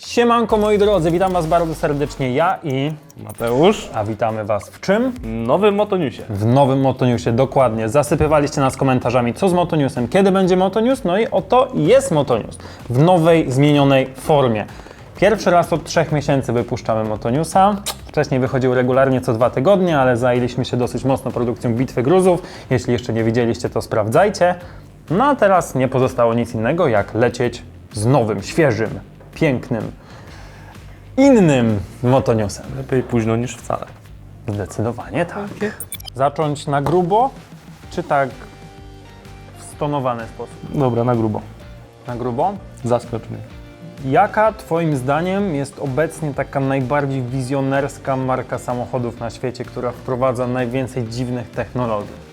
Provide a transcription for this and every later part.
Siemanko moi drodzy, witam was bardzo serdecznie, ja i... Mateusz, A witamy was w czym? nowy Motoniusie. W nowym Motoniusie, dokładnie. Zasypywaliście nas komentarzami, co z Motoniusem, kiedy będzie Motonius, no i oto jest Motonius w nowej, zmienionej formie. Pierwszy raz od trzech miesięcy wypuszczamy Motoniusa. Wcześniej wychodził regularnie co dwa tygodnie, ale zajęliśmy się dosyć mocno produkcją Bitwy Gruzów. Jeśli jeszcze nie widzieliście, to sprawdzajcie. No a teraz nie pozostało nic innego, jak lecieć z nowym, świeżym, pięknym, innym Motoniusem. Lepiej późno niż wcale. Zdecydowanie tak. Zacząć na grubo, czy tak w stonowany sposób? Dobra, na grubo. Na grubo? Zaskocz mnie. Jaka Twoim zdaniem jest obecnie taka najbardziej wizjonerska marka samochodów na świecie, która wprowadza najwięcej dziwnych technologii?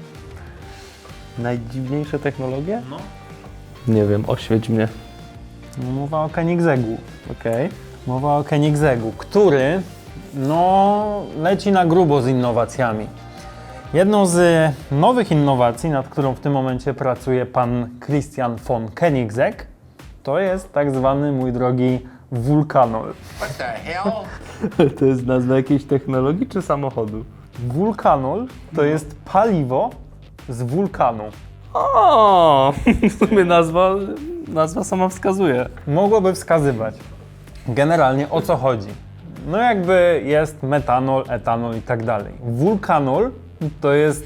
Najdziwniejsze technologie? No. Nie wiem, oświeć mnie. Mowa o Koenigseggu. Okej. Mowa o Koenigseggu, który no, leci na grubo z innowacjami. Jedną z nowych innowacji, nad którą w tym momencie pracuje pan Christian von Koenigsegg, to jest tak zwany, mój drogi, wulkanol. What the hell? To jest nazwa jakiejś technologii czy samochodu? Wulkanol to jest paliwo z wulkanu. O, w sumie nazwa, nazwa sama wskazuje. Mogłoby wskazywać generalnie o co chodzi. No jakby jest metanol, etanol i tak dalej. Wulkanol to jest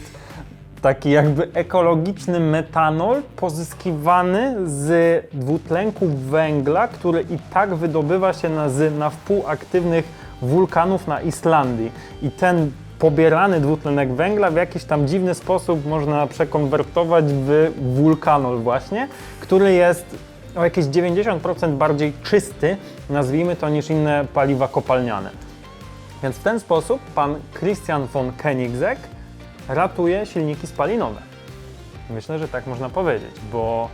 taki jakby ekologiczny metanol pozyskiwany z dwutlenku węgla, który i tak wydobywa się na, z na wpół aktywnych wulkanów na Islandii. I ten pobierany dwutlenek węgla w jakiś tam dziwny sposób można przekonwertować w wulkanol właśnie, który jest o jakieś 90% bardziej czysty, nazwijmy to, niż inne paliwa kopalniane. Więc w ten sposób pan Christian von Koenigsegg ratuje silniki spalinowe. Myślę, że tak można powiedzieć, bo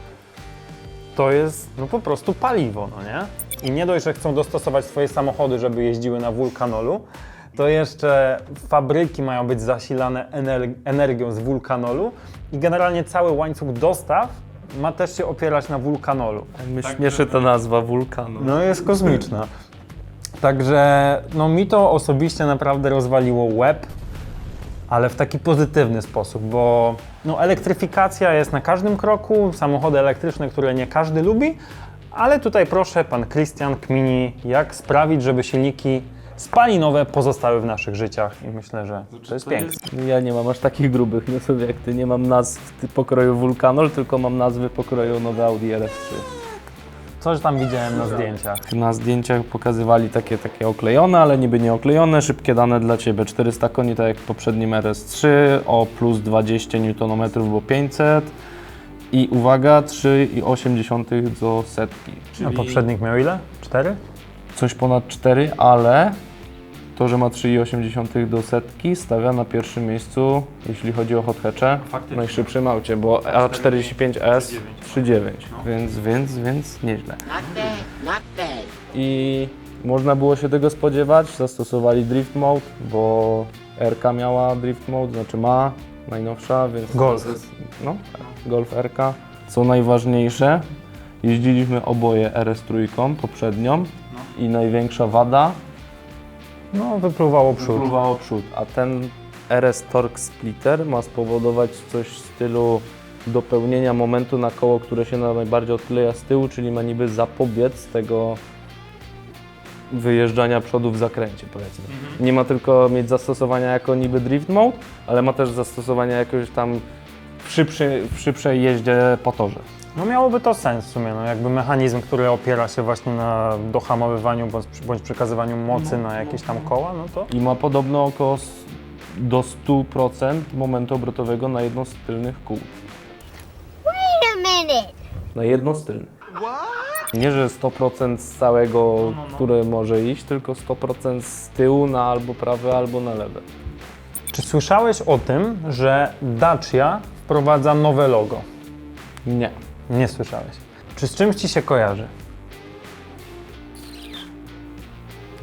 to jest no po prostu paliwo, no nie? I nie dość, że chcą dostosować swoje samochody, żeby jeździły na wulkanolu, to jeszcze fabryki mają być zasilane ener- energią z wulkanolu i generalnie cały łańcuch dostaw ma też się opierać na wulkanolu. Mnie śmieszy ta nazwa wulkanu. No jest kosmiczna. Także no mi to osobiście naprawdę rozwaliło łeb, ale w taki pozytywny sposób, bo no, elektryfikacja jest na każdym kroku, samochody elektryczne, które nie każdy lubi, ale tutaj proszę pan Christian kmini, jak sprawić, żeby silniki spalinowe pozostały w naszych życiach i myślę, że to jest piękne. Ja nie mam aż takich grubych newsów jak ty. Nie mam nazw ty- pokroju Vulcanol, tylko mam nazwy pokroju nowe Audi RS3. Coś tam widziałem na zdjęciach. Na zdjęciach pokazywali takie, takie oklejone, ale niby nie oklejone, szybkie dane dla Ciebie. 400 koni, tak jak w poprzednim RS3, o plus 20 Nm, bo 500 i uwaga, 3,8 do setki. A poprzednik miał ile? Cztery? Coś ponad 4, ale to, że ma 3,8 do setki stawia na pierwszym miejscu, jeśli chodzi o hot hatche, w najszybszym aucie, bo A45S 3,9, więc, więc, więc nieźle. Not bad, not bad. I można było się tego spodziewać. Zastosowali drift mode, bo RK miała drift mode, znaczy ma najnowsza, więc. Golf. No, Golf RK. Co najważniejsze, jeździliśmy oboje RS3 poprzednią i największa wada No, wypluwało przód. Wypływało przód, a ten RS Torque Splitter ma spowodować coś w stylu dopełnienia momentu na koło, które się na- najbardziej odkleja z tyłu, czyli ma niby zapobiec tego wyjeżdżania przodu w zakręcie, powiedzmy. Nie ma tylko mieć zastosowania jako niby drift mode, ale ma też zastosowania jakoś tam w, szybszy, w szybszej jeździe po torze. No miałoby to sens w sumie, no jakby mechanizm, który opiera się właśnie na dohamowywaniu bądź, bądź przekazywaniu mocy na jakieś tam koła, no to I ma podobno około s- do 100% momentu obrotowego na jedno z tylnych kół. Wait a minute. Na jedno z tylnych. Nie, że 100% z całego, które może iść, tylko 100% z tyłu na albo prawe, albo na lewe. Czy słyszałeś o tym, że Dacia wprowadza nowe logo? Nie. Nie słyszałeś. Czy z czymś ci się kojarzy?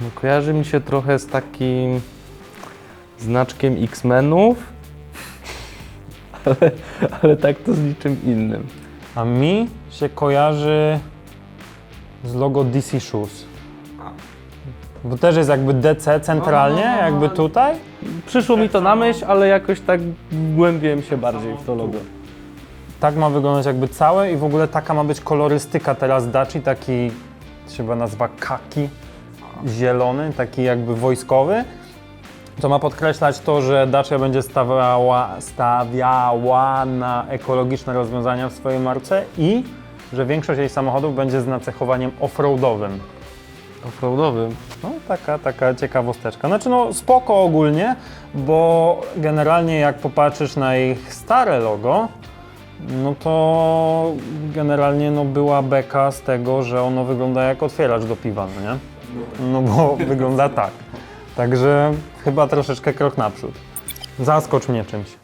No, kojarzy mi się trochę z takim znaczkiem X-Menów, ale, ale tak to z niczym innym. A mi się kojarzy z logo DC Shoes. Bo też jest jakby DC centralnie, No, no, no, jakby no. tutaj. Przyszło mi to na myśl, ale jakoś tak wgłębiłem się bardziej w to logo. Tak ma wyglądać jakby całe i w ogóle taka ma być kolorystyka teraz Daci, taki chyba nazywa kaki, zielony, taki jakby wojskowy. To ma podkreślać to, że Dacia będzie stawiała, stawiała na ekologiczne rozwiązania w swojej marce i że większość jej samochodów będzie z nacechowaniem offroadowym. Offroadowym. No, taka, taka ciekawosteczka. Znaczy, no, spoko ogólnie, bo generalnie jak popatrzysz na ich stare logo, no to generalnie no, była beka z tego, że ono wygląda jak otwieracz do piwa, no nie? No bo wygląda tak. Także chyba troszeczkę krok naprzód. Zaskocz mnie czymś.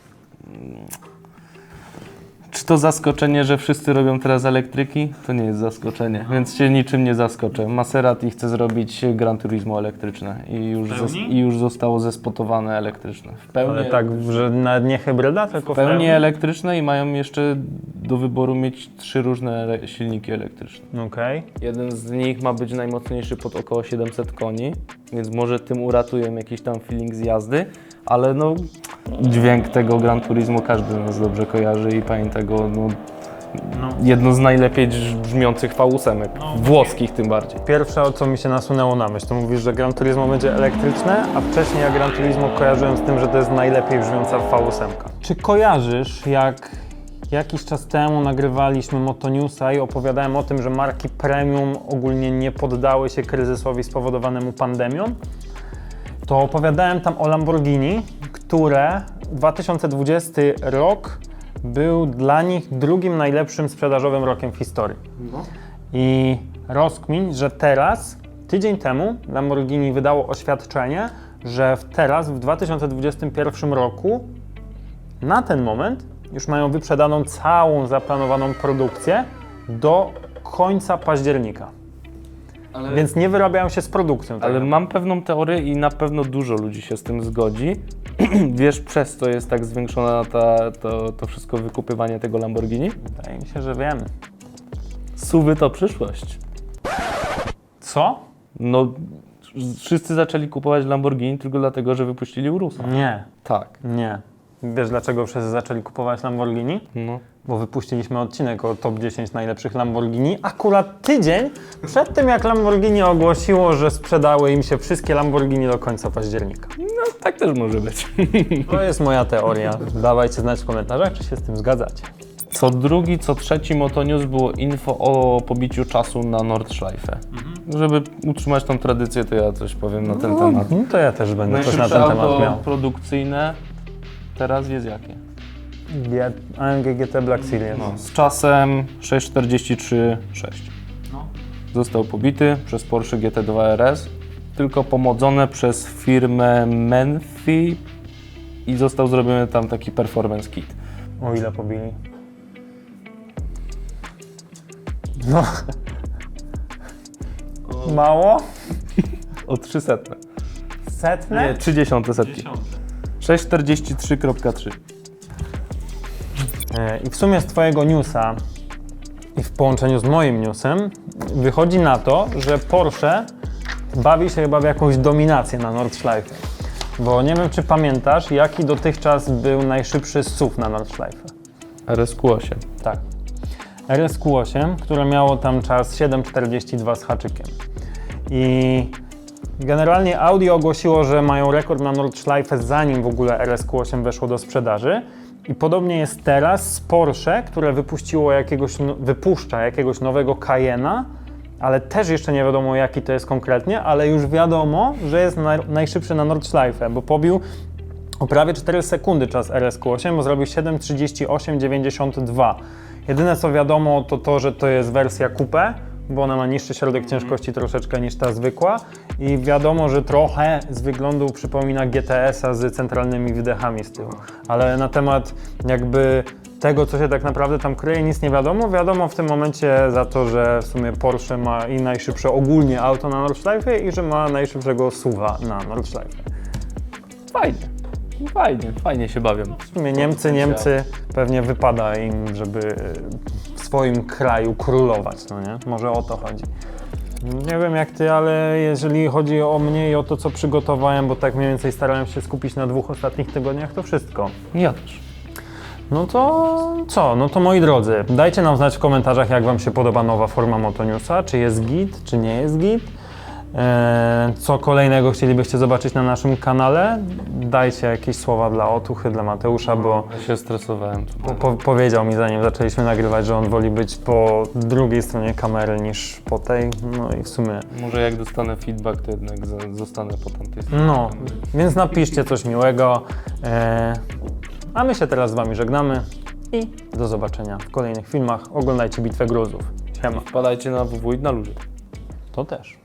Czy to zaskoczenie, że wszyscy robią teraz elektryki? To nie jest zaskoczenie, więc się niczym nie zaskoczę. Maserati chce zrobić Gran Turismo elektryczne i już, zos- i już zostało zespotowane elektryczne. W pełni, Ale tak, że nawet nie hybryda, tylko w pełni elektryczne i mają jeszcze do wyboru mieć trzy różne ele- silniki elektryczne. Okej. Jeden z nich ma być najmocniejszy pod około 700 koni, więc może tym uratują jakiś tam feeling z jazdy, ale no dźwięk tego Gran Turismo każdy z nas dobrze kojarzy i pamięta go no, jedno z najlepiej drz- brzmiących V8, włoskich tym bardziej. Pierwsze, o co mi się nasunęło na myśl, to mówisz, że Gran Turismo będzie elektryczne, a wcześniej ja Gran Turismo kojarzyłem z tym, że to jest najlepiej brzmiąca V8. Czy kojarzysz, jak jakiś czas temu nagrywaliśmy Motonewsa i opowiadałem o tym, że marki premium ogólnie nie poddały się kryzysowi spowodowanemu pandemią? To opowiadałem tam o Lamborghini, które 2020 rok był dla nich drugim najlepszym sprzedażowym rokiem w historii. I rozkmin, że teraz, tydzień temu, Lamborghini wydało oświadczenie, że teraz, w 2021 roku, na ten moment już mają wyprzedaną całą zaplanowaną produkcję do końca października. Więc nie wyrabiają się z produkcją. tak Ale mam pewną teorię i na pewno dużo ludzi się z tym zgodzi. Wiesz, przez co jest tak zwiększona ta, to, to wszystko wykupywanie tego Lamborghini? Wydaje mi się, że wiemy. Suwy to przyszłość. Co? No, wszyscy zaczęli kupować Lamborghini tylko dlatego, że wypuścili Urusa. Nie, Tak. nie. Wiesz dlaczego wszyscy zaczęli kupować Lamborghini? No. Bo wypuściliśmy odcinek o top 10 najlepszych Lamborghini akurat tydzień przed tym, jak Lamborghini ogłosiło, że sprzedały im się wszystkie Lamborghini do końca października. no, tak też może być. To jest moja teoria. Dawajcie znać w komentarzach, czy się z tym zgadzacie. Co drugi, co trzeci Motonews było info o pobiciu czasu na Nordschleife. Żeby utrzymać tą tradycję, to ja coś powiem na ten temat. No to ja też będę coś na Najszybsze ten temat auto miał. produkcyjne teraz jest jakie? G- AMG GT Black Series. No, z czasem 6.43.6. Został pobity przez Porsche GT2 RS, tylko pomodzone przez firmę Menfi i został zrobiony tam taki performance kit. O ile pobili? No. Mało? O 300. Setne? Nie, 30 setki. 643.3. E, I w sumie z Twojego newsa i w połączeniu z moim newsem wychodzi na to, że Porsche bawi się chyba w jakąś dominację na Nordschleife. Bo nie wiem, czy pamiętasz, jaki dotychczas był najszybszy SUV na Nordschleife. RSQ8. Tak. RSQ8, które miało tam czas 7,42 z haczykiem. I generalnie Audi ogłosiło, że mają rekord na Nordschleife zanim w ogóle RSQ8 weszło do sprzedaży. I podobnie jest teraz z Porsche, które wypuściło jakiegoś, no- wypuszcza jakiegoś nowego Cayenne'a, ale też jeszcze nie wiadomo jaki to jest konkretnie, ale już wiadomo, że jest naj, najszybszy na Nordschleife, bo pobił o prawie 4 sekundy czas RSQ8, bo zrobił 7,38,92. Jedyne co wiadomo to to, że to jest wersja coupe, bo ona ma niższy środek ciężkości troszeczkę niż ta zwykła i wiadomo, że trochę z wyglądu przypomina GTS-a z centralnymi wydechami z tyłu. Ale na temat jakby tego, co się tak naprawdę tam kryje, nic nie wiadomo. Wiadomo w tym momencie za to, że w sumie Porsche ma i najszybsze ogólnie auto na Nordschleife i że ma najszybszego SUV-a na Nordschleife. Fajnie. Fajnie, fajnie się bawią. W sumie Niemcy, Niemcy pewnie wypada im, żeby swoim kraju królować, no nie? Może o to chodzi. Nie wiem jak ty, ale jeżeli chodzi o mnie i o to, co przygotowałem, bo tak mniej więcej starałem się skupić na dwóch ostatnich tygodniach, to wszystko. Ja też. No to co? No to moi drodzy, dajcie nam znać w komentarzach, jak Wam się podoba nowa forma Motoniusa, czy jest git, czy nie jest git. Eee, co kolejnego chcielibyście zobaczyć na naszym kanale? Dajcie jakieś słowa dla Otuchy, dla Mateusza, bo Ja się stresowałem. po, po, powiedział mi zanim zaczęliśmy nagrywać, że on woli być po drugiej stronie kamery niż po tej. No i w sumie Może jak dostanę feedback, to jednak zostanę po tamtej stronie. No, więc napiszcie coś miłego. E, a my się teraz z Wami żegnamy i do zobaczenia w kolejnych filmach. Oglądajcie Bitwę Gruzów. Siema. Wpadajcie na WW i na ludzie. To też.